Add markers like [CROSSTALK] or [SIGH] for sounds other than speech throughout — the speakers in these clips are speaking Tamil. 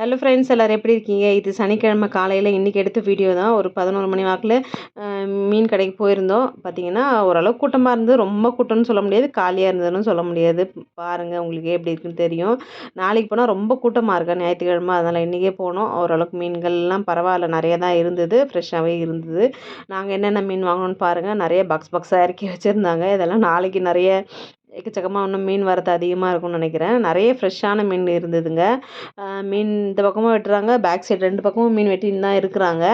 ஹலோ ஃப்ரெண்ட்ஸ் எல்லோரும் எப்படி இருக்கீங்க? இது சனிக்கிழமை காலையில் இன்றைக்கி எடுத்த வீடியோ தான். ஒரு பதினோரு மணி வாக்கில் மீன் கடைக்கு போயிருந்தோம். பார்த்தீங்கன்னா ஓரளவுக்கு கூட்டமாக இருந்தது. ரொம்ப கூட்டம்னு சொல்ல முடியாது. காலியாக இருந்ததுன்னு சொல்ல முடியாது. பாருங்கள் உங்களுக்கு எப்படி இருக்குன்னு தெரியும். நாளைக்கு போனால் ரொம்ப கூட்டமாக இருக்கா? ஞாயிற்றுக்கிழமை அதனால் இன்றைக்கே போனோம். ஓரளவுக்கு மீன்கள்லாம் பரவாயில்ல. நிறைய தான் இருந்தது. ஃப்ரெஷ்ஷாகவே இருந்தது. நாங்கள் என்னென்ன மீன் வாங்கணும்னு பாருங்கள் நிறைய பாக்ஸ் பாக்ஸாக இறக்கி வச்சுருந்தாங்க. இதெல்லாம் நாளைக்கு நிறைய எக்கச்சக்கமாக இன்னும் மீன் வரத்து அதிகமாக இருக்கும்னு நினைக்கிறேன். நிறைய ஃப்ரெஷ்ஷான மீன் இருந்ததுங்க. மீன் இந்த பக்கமும் வெட்டுறாங்க பேக் சைடு ரெண்டு பக்கமும் மீன் வெட்டின்னு தான் இருக்கிறாங்க.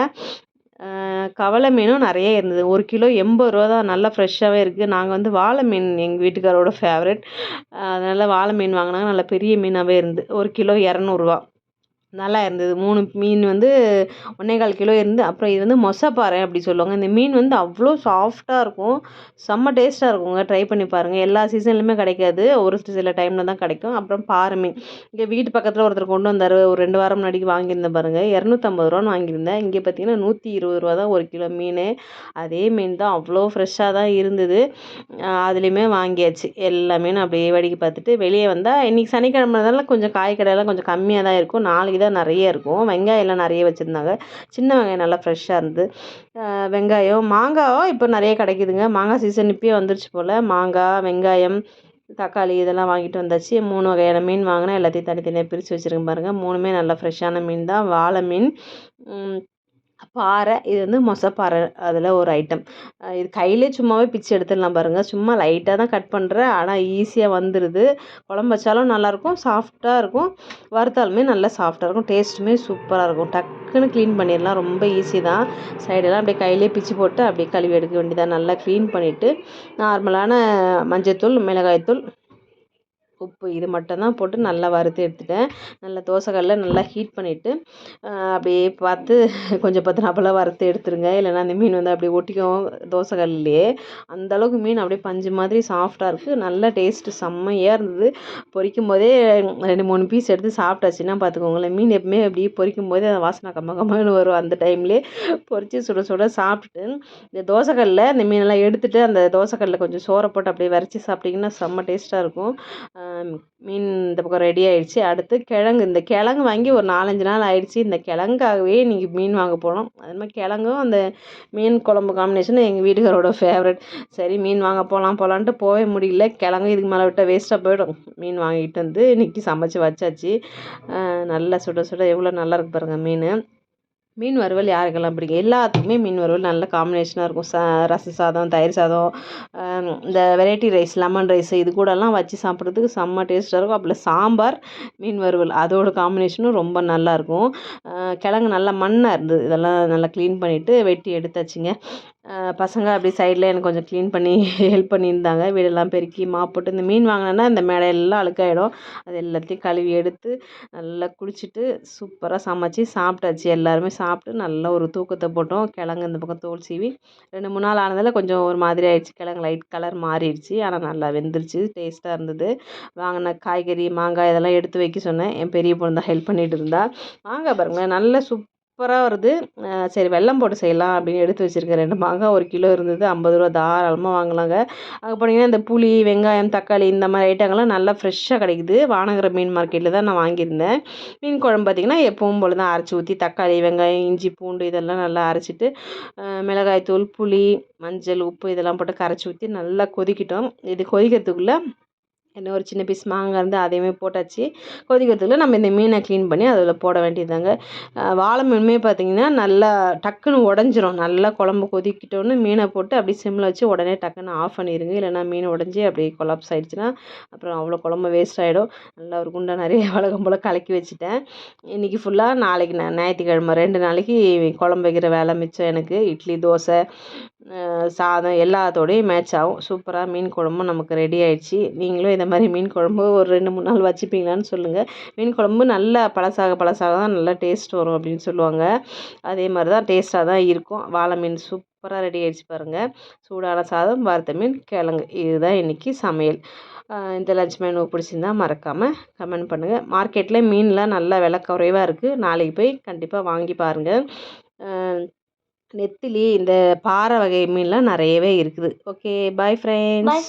கவலை மீனும் நிறைய இருந்தது. ஒரு கிலோ எண்பது ரூபா தான். நல்லா ஃப்ரெஷ்ஷாகவே இருக்குது நாங்கள் வந்து வாழை மீன் எங்கள் வீட்டுக்காரோட ஃபேவரெட் அதனால் வாழை மீன் வாங்கினாங்க. நல்லா பெரிய மீனாகவே இருந்து. ஒரு கிலோ இரநூறுவா. நல்லா இருந்தது. மூணு மீன் வந்து ஒன்றே கால் கிலோ இருந்து அப்புறம் இது வந்து மொசப்பாறை அப்படி சொல்லுவாங்க. இந்த மீன் வந்து அவ்வளோ சாஃப்டாக இருக்கும். செம்ம டேஸ்ட்டாக இருக்குங்க. ட்ரை பண்ணி பாருங்கள் எல்லா சீசன்லையுமே கிடைக்காது. ஒரு சில டைமில் தான் கிடைக்கும். அப்புறம் பாறை மீன். இங்கே வீட்டு பக்கத்தில் ஒருத்தர் கொண்டு வந்தார். ஒரு ரெண்டு வாரம் முன்னாடிக்கு வாங்கியிருந்தேன் பாருங்கள் இரநூத்தம்பது ரூபான்னு வாங்கியிருந்தேன். இங்கே பார்த்தீங்கன்னா நூற்றி இருபது ரூபா தான் ஒரு கிலோ மீன். அதே மீன் தான் அவ்வளோ ஃப்ரெஷ்ஷாக தான் இருந்தது. அதுலேயுமே வாங்கியாச்சு. எல்லா மீனும் அப்படியே வேடிக்கை பார்த்துட்டு வெளியே வந்தால் இன்றைக்கி சனிக்கிழமைனால கொஞ்சம் காய் கடையெல்லாம் கொஞ்சம் கம்மியாக தான் இருக்கும். நாளைக்கு தான் நிறைய இருக்கும். வெங்காயம்லாம் நிறைய வச்சுருந்தாங்க. சின்ன வெங்காயம் நல்லா ஃப்ரெஷ்ஷாக இருந்தது. வெங்காயம் மாங்காயும் இப்போ நிறைய கிடைக்குதுங்க. மாங்காய் சீசன் இப்போயே வந்துருச்சு போல். மாங்காய் வெங்காயம் தக்காளி இதெல்லாம் வாங்கிட்டு வந்தாச்சு. மூணு வகையான மீன் வாங்கினா எல்லாத்தையும் தனித்தனியாக பிரித்து வச்சுருக்கேன் பாருங்கள் மூணுமே நல்லா ஃப்ரெஷ்ஷான மீன் தான். வாழை மீன் பாறை இது வந்து மொசப்பாறை அதில் ஒரு ஐட்டம் இது கையிலே சும்மாவே பிச்சு எடுத்துடலாம் பாருங்கள் சும்மா லைட்டாக தான் கட் பண்ணுறேன் ஆனால் ஈஸியாக வந்துடுது குழம்பு வச்சாலும் நல்லாயிருக்கும் சாஃப்டாக இருக்கும். வறுத்தாலுமே நல்லா சாஃப்டாக இருக்கும். டேஸ்ட்டுமே சூப்பராக இருக்கும். டக்குன்னு க்ளீன் பண்ணிடலாம். ரொம்ப ஈஸி தான். சைடெல்லாம் அப்படியே கையிலே பிச்சு போட்டு அப்படியே கழுவி எடுக்க வேண்டியதாக நல்லா க்ளீன் பண்ணிவிட்டு நார்மலான மஞ்சத்தூள் மிளகாய்த்தூள் உப்பு இது மட்டும் தான் போட்டு நல்லா வறுத்து எடுத்துட்டேன். நல்லா தோசைக்கல்ல நல்லா ஹீட் பண்ணிவிட்டு அப்படியே பார்த்து கொஞ்சம் பத்தினாப்பெல்லாம் வறுத்து எடுத்துருங்க. இல்லைன்னா அந்த மீன் வந்து அப்படியே ஒட்டிக்கும் தோசைக்கல்லையே அந்தளவுக்கு மீன் அப்படியே பஞ்சு மாதிரி சாஃப்டாக இருக்குது நல்ல டேஸ்ட்டு செம்மையாக இருந்தது. பொரிக்கும் போதே ரெண்டு மூணு பீஸ் எடுத்து சாப்பிட்டாச்சுன்னா பார்த்துக்கோங்களேன். மீன் எப்பவுமே அப்படியே பொரிக்கும் போதே அந்த வாசனை கம்ம கம்மன்னு வரும் அந்த டைம்லேயே பொரித்து சுட சுட சாப்பிட்டுட்டு இந்த தோசைக்கல்ல இந்த மீனெல்லாம் எடுத்துகிட்டு அந்த தோசைக்கல்ல கொஞ்சம் சோறை போட்டு அப்படியே வரைச்சி சாப்பிட்டிங்கன்னா செம்ம டேஸ்ட்டாக இருக்கும். மீன் இந்த பக்கம் ரெடி ஆகிடுச்சி அடுத்து கிழங்கு. இந்த கிழங்கு வாங்கி ஒரு நாலஞ்சு நாள் ஆயிடுச்சு. இந்த கிழங்காகவே இன்றைக்கி மீன் வாங்க போனோம். அது மாதிரி கிழங்கும் அந்த மீன் குழம்பு காம்பினேஷன் எங்கள் வீட்டுக்காரோட ஃபேவரட் சரி மீன் வாங்க போகலாம் போகலான்ட்டு போகவே முடியல. கிழங்கு இதுக்கு மேலே விட்டால் வேஸ்ட்டாக போயிடும். மீன் வாங்கிட்டு வந்து இன்றைக்கி சமைச்சி வச்சாச்சு. நல்லா சுட சுட எவ்வளோ நல்லா இருக்கு பாருங்கள் மீன். மீன் வறுவல் யாருக்கெல்லாம் பிடிக்கும்? எல்லாத்துக்குமே மீன் வறுவல் நல்ல காம்பினேஷனாக இருக்கும். ச ரச சாதம் தயிர் சாதம் இந்த வெரைட்டி ரைஸ் லெமன் ரைஸ் இது கூடலாம் வச்சு சாப்பிட்றதுக்கு செம்ம டேஸ்ட்டாக இருக்கும். அப்புறம் சாம்பார் மீன் வறுவல் அதோட காம்பினேஷனும் ரொம்ப நல்லாயிருக்கும் கிழங்கு நல்லா மண்ணாக இருந்தது. இதெல்லாம் நல்லா க்ளீன் பண்ணிவிட்டு வெட்டி எடுத்தாச்சுங்க. பசங்க அப்படி சைடில் எனக்கு கொஞ்சம் க்ளீன் பண்ணி ஹெல்ப் பண்ணியிருந்தாங்க. வீடெல்லாம் பெருக்கி மாப் போட்டு இந்த மீன் வாங்கினேன்னா இந்த மேடையெல்லாம் அழுக்காயிடும். அது எல்லாத்தையும் கழுவி எடுத்து நல்லா குளிச்சுட்டு சூப்பராக சமைச்சி சாப்பிட்டாச்சு. எல்லாருமே சாப்பிட்டு நல்லா ஒரு தூக்கத்தை போட்டோம். கிழங்கு இந்த பக்கம் தோல் சீவி ரெண்டு மூணு நாள் ஆனதில் கொஞ்சம் ஒரு மாதிரி ஆயிடுச்சு. கிழங்கு லைட் கலர் மாறிடுச்சு. ஆனால் நல்லா வெந்துருச்சு. டேஸ்ட்டாக இருந்தது. வாங்கின காய்கறி மாங்காய் இதெல்லாம் எடுத்து வைக்க சொன்னேன். என் பெரிய பொண்ணு தான் ஹெல்ப் பண்ணிகிட்டு இருந்தா. மாங்காய் பாருங்களேன். நல்ல சூப் சூப்பராக வருது. சரி வெல்லம் போட்டு செய்யலாம் அப்படின்னு எடுத்து வச்சுருக்கேன் ரெண்டு மாங்காய் ஒரு கிலோ இருந்தது. ஐம்பது ரூபா தாராளமாக வாங்கலாங்க. அங்கே போனீங்கன்னா இந்த புளி வெங்காயம் தக்காளி இந்த மாதிரி ஐட்டங்கள்லாம் நல்லா ஃப்ரெஷ்ஷாக கிடைக்குது. வானகர மீன் மார்க்கெட்டில் தான் நான் வாங்கியிருந்தேன். மீன் குழம்பு பார்த்திங்கன்னா எப்பவும் போல் தான் அரைச்சி ஊற்றி தக்காளி வெங்காயம் இஞ்சி பூண்டு இதெல்லாம் நல்லா அரைச்சிட்டு மிளகாய் தூள் புளி மஞ்சள் உப்பு இதெல்லாம் போட்டு கரைச்சி ஊற்றி நல்லா கொதிக்கிட்டோம். இது கொதிக்கிறதுக்குள்ளே இன்னும் ஒரு சின்ன பீஸ் மாங்காய் இருந்து அதையுமே போட்டாச்சு. கொதிக்கிறதுக்குள்ள நம்ம இந்த மீனை க்ளீன் பண்ணி அதில் போட வேண்டியதாங்க வாழை மீனுமே பார்த்திங்கன்னா நல்லா டக்குன்னு உடஞ்சிரும். நல்லா குழம்பு கொதிக்கிட்டோன்னு மீனை போட்டு அப்படியே சிம்மில் வச்சு உடனே டக்குன்னு ஆஃப் பண்ணிடுங்க இல்லைனா மீன் உடஞ்சி அப்படியே கொலாப்ஸ் ஆகிடுச்சின்னா அப்புறம் அவ்வளோ குழம்பு வேஸ்ட் ஆகிடும் நல்லா ஒரு குண்டை நிறைய [LAUGHS] வழக்கம் போல் கலக்கி வச்சுட்டேன். இன்றைக்கி ஃபுல்லாக நாளைக்கு நான் ஞாயிற்றுக்கிழமை ரெண்டு நாளைக்கு குழம்பு வைக்கிற வேலை மிச்சம் எனக்கு. இட்லி தோசை சாதம் எல்லாத்தோடையும் மேட்ச் ஆகும். சூப்பராக மீன் குழம்பும் நமக்கு ரெடி ஆகிடுச்சி நீங்களும் இதை மாதிரி மீன் குழம்பு ஒரு ரெண்டு மூணு நாள் வச்சுப்பீங்களான்னு சொல்லுங்கள் மீன் குழம்பு நல்லா பழசாக பழசாக தான் நல்லா டேஸ்ட் வரும் அப்படின்னு சொல்லுவாங்க. அதே மாதிரி தான் டேஸ்ட்டாக தான் இருக்கும். வாழை மீன் சூப்பராக ரெடி ஆயிடுச்சு பாருங்கள் சூடான சாதம் வறுத்த மீன் கிழங்கு. இதுதான் இன்றைக்கி சமையல். இந்த லஞ்ச் மெனு பிடிச்சிருந்தா மறக்காமல் கமெண்ட் பண்ணுங்கள் மார்க்கெட்டில் மீன்லாம் நல்லா விலை குறைவாக இருக்குது நாளைக்கு போய் கண்டிப்பாக வாங்கி பாருங்கள் நெத்திலி இந்த பாறை வகை மீன்லாம் நிறையவே இருக்குது. Okay bye friends